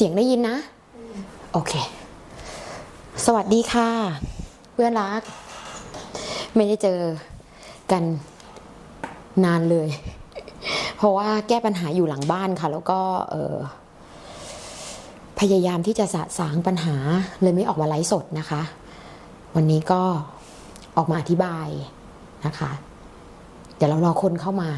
เสียงได้ยินนะ โอเค สวัสดีค่ะ เพื่อนรัก ไม่ได้เจอกันนานเลย เพราะว่าแก้ปัญหาอยู่หลังบ้านค่ะ แล้วก็เออพยายามที่จะสะสางปัญหาเลยไม่ออกมาไลฟ์สดนะคะ วันนี้ก็ออกมาอธิบายนะคะ เดี๋ยวเรารอคนเข้ามา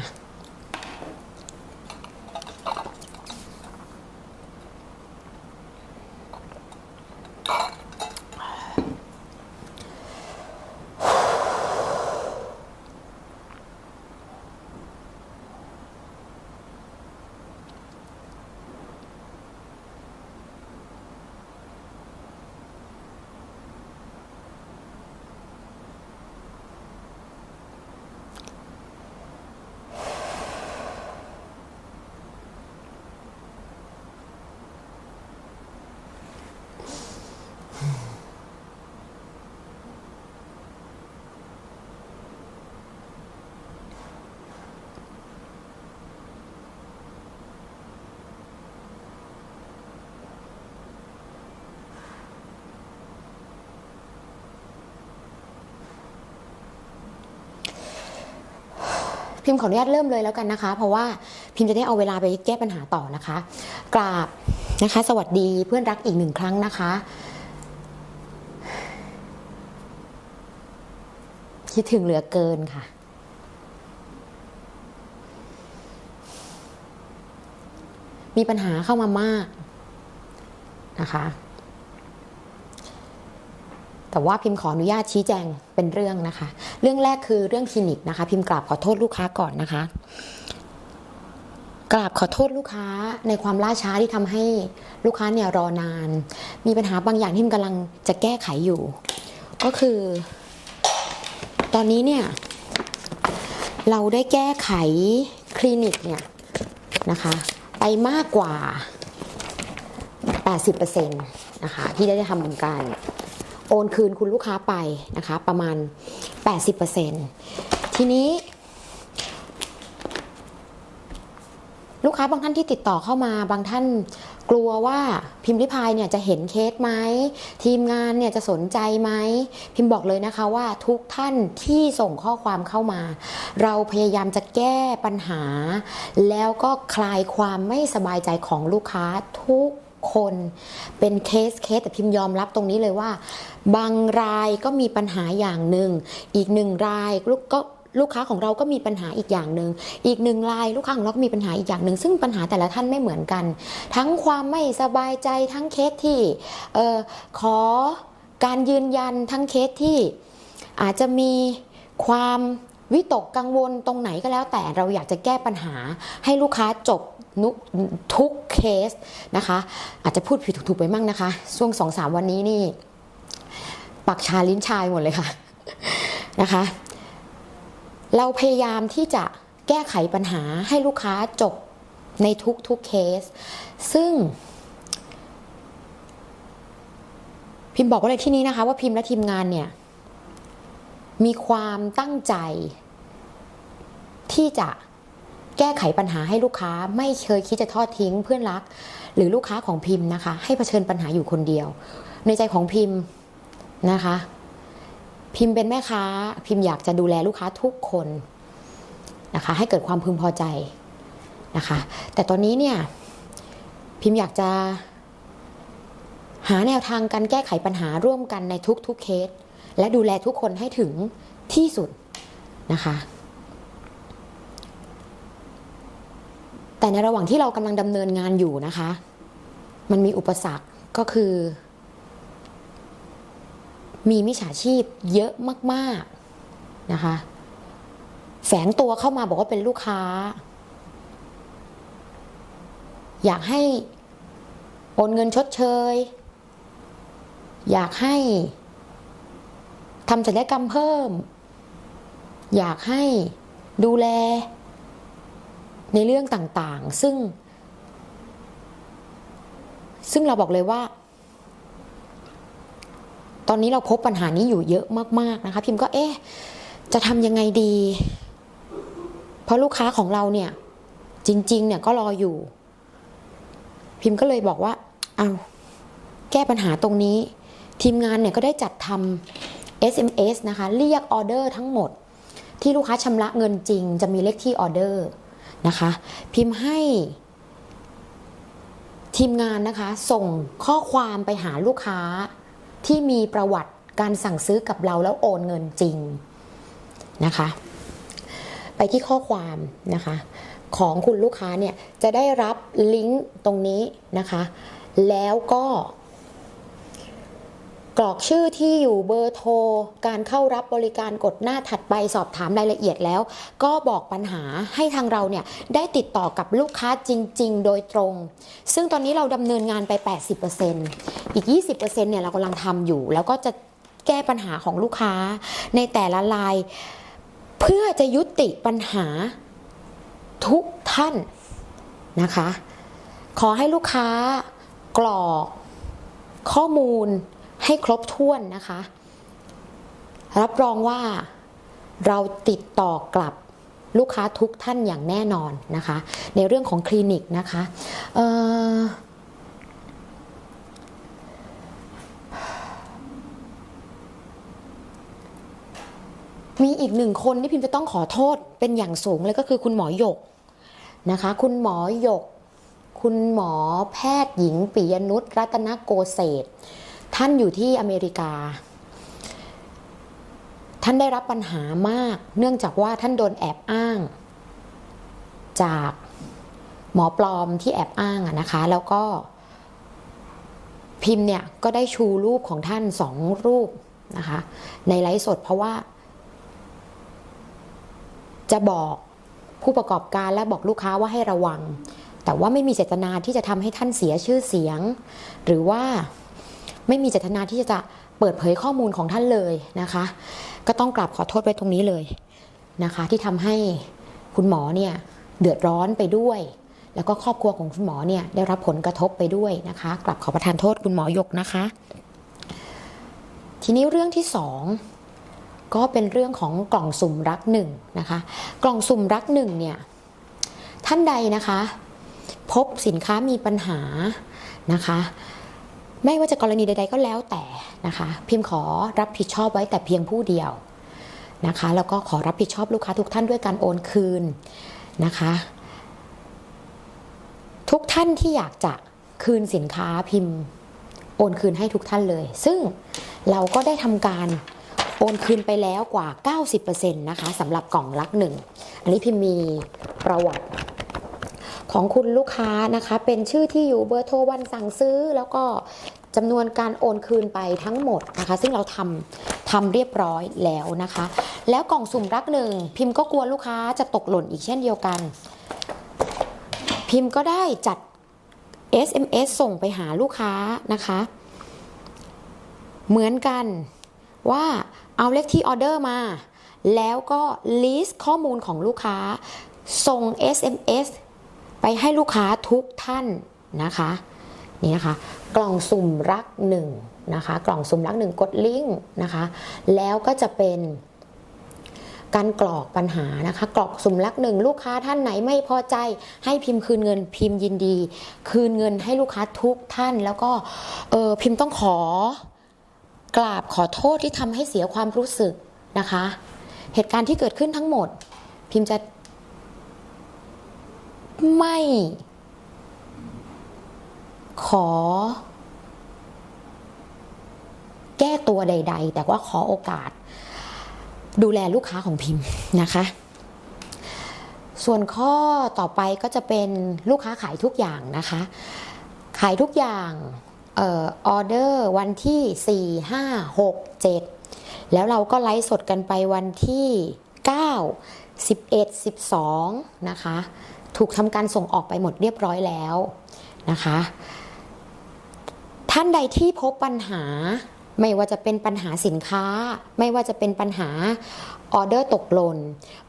พิมพ์ขออนุญาตเริ่มเลยแล้วกันนะคะ เพราะว่าพิมพ์จะได้เอาเวลาไปแก้ปัญหาต่อนะคะ กราบนะคะ สวัสดีเพื่อนรักอีกหนึ่งครั้งนะคะคิดถึงเหลือเกินค่ะ มีปัญหาเข้ามามากนะคะ แต่ว่าพิมพ์ขออนุญาตชี้แจงเป็นเรื่องนะคะ เรื่องแรกคือเรื่องคลินิกนะคะ พิมพ์กราบขอโทษลูกค้าก่อนนะคะ กราบขอโทษลูกค้าในความล่าช้าที่ทำให้ลูกค้าเนี่ยรอนาน มีปัญหาบางอย่างที่พิมกำลังจะแก้ไขอยู่ ก็คือ ตอนนี้เนี่ยเราได้แก้ไขคลินิกเนี่ยนะคะไปมากกว่า 80%นะคะที่ได้ทำการ โอนคืนคุณลูกค้าไปนะคะประมาณ 80%ทีนี้ ลูกค้าบางท่านที่ติดต่อเข้ามาบางท่านกลัวว่าพิมพ์ริพายเนี่ยจะเห็นเคสไหมทีมงานเนี่ยจะสนใจไหมพิมพ์บอกเลยนะคะว่าทุกท่านที่ส่งข้อความเข้ามา เราพยายามจะแก้ปัญหา แล้วก็คลายความไม่สบายใจของลูกค้าทุก คนเป็นเคสเคสแต่พิมพ์ยอมรับตรงนี้เลยว่า บางรายก็มีปัญหาอย่างหนึ่ง อีกหนึ่งรายลูกก็ลูกค้าของเราก็มีปัญหาอีกอย่างหนึ่ง อีกหนึ่งรายลูกค้าของเราก็มีปัญหาอีกอย่างหนึ่ง ซึ่งปัญหาแต่ละท่านไม่เหมือนกัน ทั้งความไม่สบายใจทั้งเคสที่ออขอการยืนยันทั้งเคสที่อาจจะมีความวิตกกังวลตรงไหนก็แล้วแต่เราอยากจะแก้ปัญหาให้ลูกค้าจบ ทุกเคสนะคะ อาจจะพูดผิดถูกๆไปมั่งนะคะ ช่วงสองสามวันนี้นี่ ปักชาลิ้นชายหมดเลยค่ะนะคะ เราพยายามที่จะแก้ไขปัญหาให้ลูกค้าจบในทุกๆเคส ซึ่ง พิมพ์บอกไว้เลยที่นี้นะคะ ว่าพิมพ์และทีมงานเนี่ย มีความตั้งใจที่จะ แก้ไขปัญหาให้ลูกค้าไม่เคยคิดจะทอดทิ้งเพื่อนรัก หรือลูกค้าของพิมพ์นะคะ ให้เผชิญปัญหาอยู่คนเดียว ในใจของพิมพ์นะคะ พิมพ์เป็นแม่ค้า พิมพ์อยากจะดูแลลูกค้าทุกคนนะคะ ให้เกิดความพึงพอใจนะคะ แต่ตอนนี้เนี่ยพิมพ์อยากจะ หาแนวทางการแก้ไขปัญหาร่วมกันในทุกๆเคส และดูแลทุกคนให้ถึงที่สุดนะคะ แต่ในระหว่างที่เรากำลังดำเนินงานอยู่นะคะ มันมีอุปสรรคก็คือ มีมิจฉาชีพเยอะมากๆนะคะ แฝงตัวเข้ามาบอกว่าเป็นลูกค้า อยากให้โอนเงินชดเชย อยากให้ทำศัลยกรรมเพิ่ม อยากให้ดูแล ในเรื่องต่างๆ ซึ่ง ซึ่งเราบอกเลยว่า ตอนนี้เราพบปัญหานี้อยู่เยอะมาก ๆ นะคะ พิมพ์ก็เอ๊ะ จะทำยังไงดี เพราะลูกค้าของเราเนี่ย จริง ๆ เนี่ยก็รออยู่ พิมพ์ก็เลยบอกว่า เอาแก้ปัญหาตรงนี้ ทีมงานเนี่ยก็ได้จัดทำ SMS นะคะ เรียกออเดอร์ทั้งหมด ที่ลูกค้าชำระเงินจริง จะมีเลขที่ออเดอร์ นะคะ พิมพ์ให้ทีมงานนะคะ ส่งข้อความไปหาลูกค้าที่มีประวัติการสั่งซื้อกับเราแล้วโอนเงินจริงนะคะ ไปที่ข้อความนะคะ ของคุณลูกค้าเนี่ยจะได้รับลิงก์ตรงนี้นะคะ แล้วก็ รอกชื่อที่อยู่เบอร์โทร การเข้ารับบริการกดหน้าถัดไปสอบถามรายละเอียดแล้ว ก็บอกปัญหาให้ทางเราเนี่ยได้ติดต่อกับลูกค้าจริง ๆ โดยตรง ซึ่งตอนนี้เราดำเนินงานไป 80%อีก 20%เนี่ยเรากำลังทำอยู่ แล้วก็จะแก้ปัญหาของลูกค้าในแต่ละราย เพื่อจะยุติปัญหาทุกท่านนะคะ ขอให้ลูกค้ากรอกข้อมูล ให้ครบถ้วนนะคะ รับรองว่าเราติดต่อกลับลูกค้าทุกท่านอย่างแน่นอนนะคะ ในเรื่องของคลินิกนะคะมีอีกหนึ่งคนที่พิมจะต้องขอโทษเป็นอย่างสูงเลยก็คือคุณหมอหยกนะคะ คุณหมอหยก คุณหมอแพทย์หญิงปิยนุชรัตนโกเศษ ท่านอยู่ที่อเมริกา ท่านได้รับปัญหามาก เนื่องจากว่าท่านโดนแอบอ้าง จากหมอปลอมที่แอบอ้างนะคะ แล้วก็พิมพ์เนี่ยก็ได้ชูรูปของท่านสองรูปนะคะในไลฟ์สดเพราะว่า จะบอกผู้ประกอบการและบอกลูกค้าว่าให้ระวัง แต่ว่าไม่มีเจตนาที่จะทำให้ท่านเสียชื่อเสียง หรือว่า ไม่มีเจตนาที่จะเปิดเผยข้อมูลของท่านเลยนะคะ ก็ต้องกราบขอโทษไว้ตรงนี้เลยนะคะ ที่ทำให้คุณหมอเนี่ยเดือดร้อนไปด้วย แล้วก็ครอบครัวของคุณหมอเนี่ยได้รับผลกระทบไปด้วยนะคะกลับขอประทานโทษคุณหมอยกนะคะ ทีนี้เรื่องที่สองก็เป็นเรื่องของกล่องสุ่มรักหนึ่งนะคะ กล่องสุ่มรักหนึ่งเนี่ยท่านใดนะคะ พบสินค้ามีปัญหานะคะ ไม่ว่าจะกรณีใด ๆ ก็แล้วแต่นะคะ พิมพ์ขอรับผิดชอบไว้แต่เพียงผู้เดียวนะคะ แล้วก็ขอรับผิดชอบลูกค้าทุกท่านด้วยการโอนคืนนะคะ ทุกท่านที่อยากจะคืนสินค้าพิมพ์ โอนคืนให้ทุกท่านเลย ซึ่งเราก็ได้ทำการโอนคืนไปแล้วกว่า 90%นะคะสำหรับกล่องลักหนึ่ง อันนี้พิมพ์มีประวัติ ของคุณลูกค้านะคะ เป็นชื่อที่อยู่เบอร์โทรวันสั่งซื้อ แล้วก็จำนวนการโอนคืนไปทั้งหมดนะคะ ซึ่งเราทำทำเรียบร้อยแล้วนะคะ แล้วกล่องสุ่มรักหนึ่งพิมพ์ก็กลัวลูกค้าจะตกหล่นอีกเช่นเดียวกัน พิมพ์ก็ได้จัด SMS ส่งไปหาลูกค้านะคะ เหมือนกันว่าเอาเลขที่ออเดอร์มา แล้วก็ลิสต์ข้อมูลของลูกค้า ส่ง SMS ไปให้ลูกค้าทุกท่านนะคะนี่นะคะ กล่องสุ่มรักหนึ่งนะคะ กล่องสุ่มรักหนึ่งกดลิงก์นะคะ แล้วก็จะเป็นการกรอกปัญหานะคะ กรอกสุ่มรักหนึ่งลูกค้าท่านไหนไม่พอใจ ให้พิมพ์คืนเงินพิมพ์ยินดี คืนเงินให้ลูกค้าทุกท่านแล้วก็เออพิมพ์ต้องขอกราบขอโทษที่ทำให้เสียความรู้สึกนะคะ เหตุการณ์ที่เกิดขึ้นทั้งหมด พิมพ์จะ ไม่ ขอ แก้ตัวใด ๆ แต่ว่าขอโอกาส ดูแลลูกค้าของพิมพ์นะคะ ส่วนข้อต่อไปก็จะเป็นลูกค้าขายทุกอย่างนะคะ ขายทุกอย่างออออเดอร์วันที่ 4 5 6 7 แล้วเราก็ไลฟ์สดกันไปวันที่ 9 11 12 นะคะ ถูกทำการส่งออกไปหมดเรียบร้อยแล้วนะคะ ท่านใดที่พบปัญหาไม่ว่าจะเป็นปัญหาสินค้า ไม่ว่าจะเป็นปัญหาออเดอร์ตกหล่น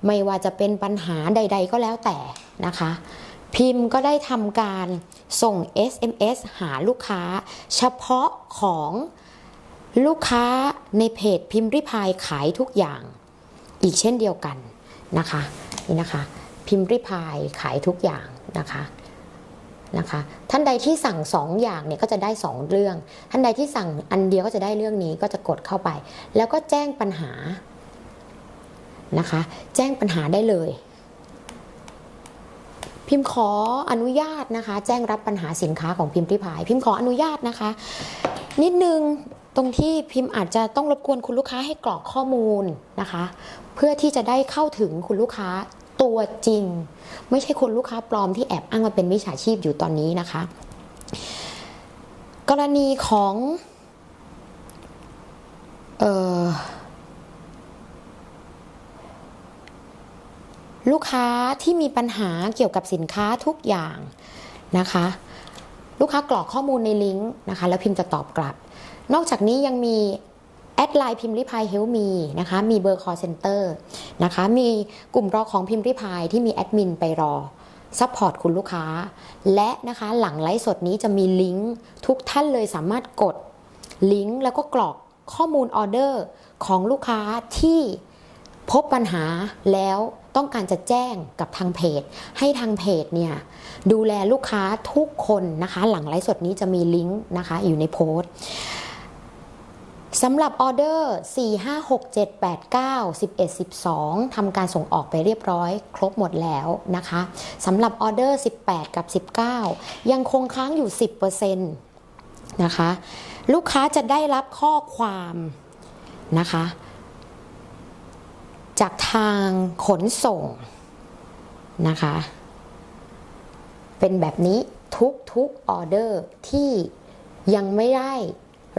ไม่ว่าจะเป็นปัญหาใด ๆ ก็แล้วแต่นะคะ พิมพ์ก็ได้ทำการส่ง SMS หาลูกค้า เฉพาะของลูกค้าในเพจพิมพ์ริพายขายทุกอย่าง อีกเช่นเดียวกันนะคะนี่นะคะ พิมพ์ริพายขายทุกอย่างนะคะนะคะ ท่านใดที่สั่งสองอย่างเนี่ยก็จะได้สองเรื่อง ท่านใดที่สั่งอันเดียวก็จะได้เรื่องนี้ก็จะกดเข้าไป แล้วก็แจ้งปัญหานะคะ แจ้งปัญหาได้เลย พิมพ์ขออนุญาตนะคะ แจ้งรับปัญหาสินค้าของพิมพ์ริพาย พิมพ์ขออนุญาตนะคะ นิดนึงตรงที่พิมพ์อาจจะต้องรบกวนคุณลูกค้าให้กรอกข้อมูลนะคะ เพื่อที่จะได้เข้าถึงคุณลูกค้า ตัวจริง ไม่ใช่คนลูกค้าปลอมที่แอบอ้างมาเป็นมิจฉาชีพอยู่ตอนนี้นะคะ กรณีของเออลูกค้าที่มีปัญหาเกี่ยวกับสินค้าทุกอย่างนะคะ ลูกค้ากรอกข้อมูลในลิงก์นะคะ แล้วพิมพ์จะตอบกลับ นอกจากนี้ยังมี แอดไลน์พิมพ์ริพายเฮลมีนะคะ มีเบอร์ call center นะคะ มีกลุ่มรอของพิมพ์ริพายที่มีแอดมินไปรอซัพพอร์ตคุณลูกค้า และนะคะหลังไลฟ์สดนี้จะมีลิงก์ทุกท่านเลยสามารถกดลิงก์แล้วก็กรอกข้อมูลออเดอร์ของลูกค้าที่พบปัญหาแล้วต้องการจะแจ้งกับทางเพจ ให้ทางเพจเนี่ยดูแลลูกค้าทุกคนนะคะ หลังไลฟ์สดนี้จะมีลิงก์นะคะอยู่ในโพสต์ สำหรับออเดอร์ 4 5 6 7 8 9 11 12 ทำการส่งออกไปเรียบร้อย ครบหมดแล้วนะคะสำหรับออเดอร์ 18 กับ 19 ยังคงค้างอยู่ 10%นะคะ ลูกค้าจะได้รับข้อความนะคะ จากทางขนส่งนะคะ เป็นแบบนี้ทุกทุกออเดอร์ที่ยังไม่ได้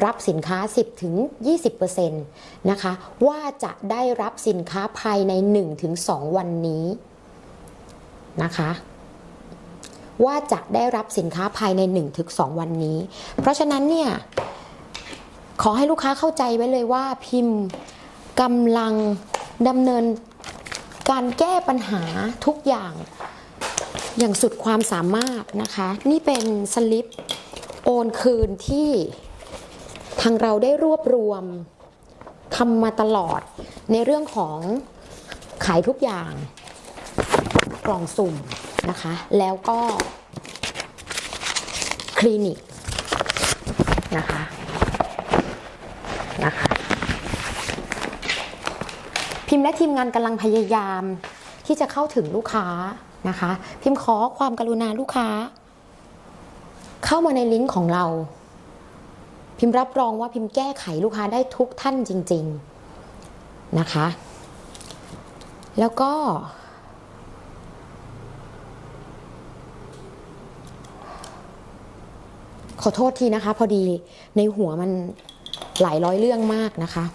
รับสินค้า 10ถึง20%นะคะ ว่าจะได้รับสินค้าภายใน 1-2 วันนี้นะคะว่าจะได้รับสินค้าภายใน 1-2 วันนี้ เพราะฉะนั้นเนี่ย ขอให้ลูกค้าเข้าใจไว้เลยว่าพิมพ์กำลังดำเนินการแก้ปัญหาทุกอย่างอย่างสุดความสามารถนะคะ นี่เป็นสลิปโอนคืนที่ ทางเราได้รวบรวมทำมาตลอดในเรื่องของขายทุกอย่างกล่องสุ่มนะคะ แล้วก็คลินิกนะคะนะคะพิมพ์และทีมงานกำลังพยายามที่จะเข้าถึงลูกค้านะคะ พิมพ์ขอความกรุณาลูกค้า เข้ามาในลิงก์ของเรา พิมพ์รับรองว่าพิมพ์แก้ไขลูกค้าได้ทุกท่านจริง ๆนะคะ แล้วก็ ขอโทษทีนะคะ พอดีในหัวมันหลายร้อยเรื่องมากนะคะ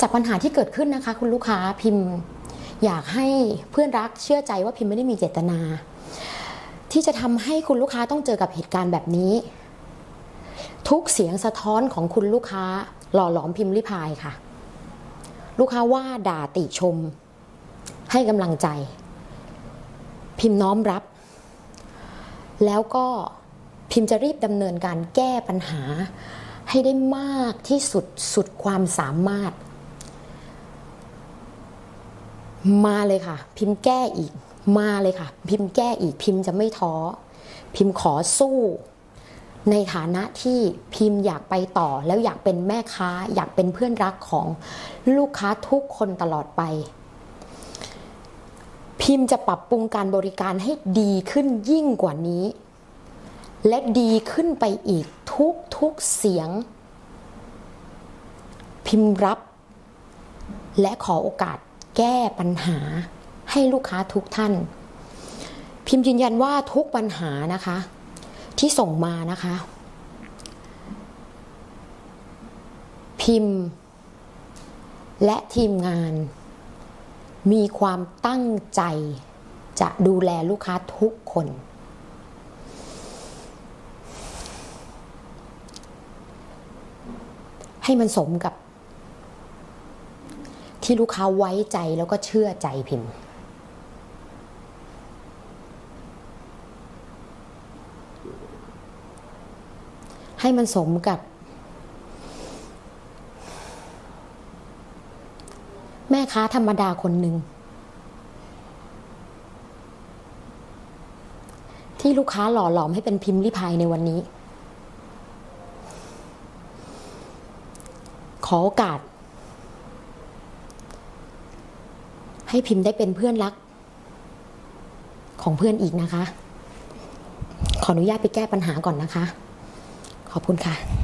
จากปัญหาที่เกิดขึ้นนะคะ คุณลูกค้าพิมพ์ อยากให้เพื่อนรักเชื่อใจว่าพิมพ์ไม่ได้มีเจตนา ที่จะทำให้คุณลูกค้าต้องเจอกับเหตุการณ์แบบนี้ ทุกเสียงสะท้อนของคุณลูกค้าหล่อหลอมพิมพ์ริพายค่ะ ลูกค้าว่าด่าติชม ให้กำลังใจ พิมพ์น้อมรับ แล้วก็พิมพ์จะรีบดำเนินการแก้ปัญหาให้ได้มากที่สุดสุดความสามารถ มาเลยค่ะ พิมพ์แก้อีก มาเลยค่ะ พิมพ์แก้อีก พิมพ์จะไม่ท้อ พิมพ์ขอสู้ ในฐานะที่พิมพ์อยากไปต่อ แล้วอยากเป็นแม่ค้า อยากเป็นเพื่อนรักของลูกค้าทุกคนตลอดไป พิมพ์จะปรับปรุงการบริการให้ดีขึ้นยิ่งกว่านี้ และดีขึ้นไปอีกทุกทุกเสียง พิมพ์รับ และขอโอกาส แก้ปัญหาให้ลูกค้าทุกท่าน พิมพ์ยืนยันว่าทุกปัญหานะคะ ที่ส่งมานะคะ พิมพ์ และทีมงาน มีความตั้งใจจะดูแลลูกค้าทุกคน ให้มันสมกับ ที่ลูกค้าไว้ใจแล้วก็เชื่อใจพิมพ์ ให้มันสมกับ แม่ค้าธรรมดาคนหนึ่งที่ลูกค้าหล่อหลอมให้เป็นพิมพ์ริพายในวันนี้ ขอโอกาส ให้พิมพ์ได้เป็นเพื่อนรัก ของเพื่อนอีกนะคะ ขออนุญาตไปแก้ปัญหาก่อนนะคะ ขอบคุณค่ะ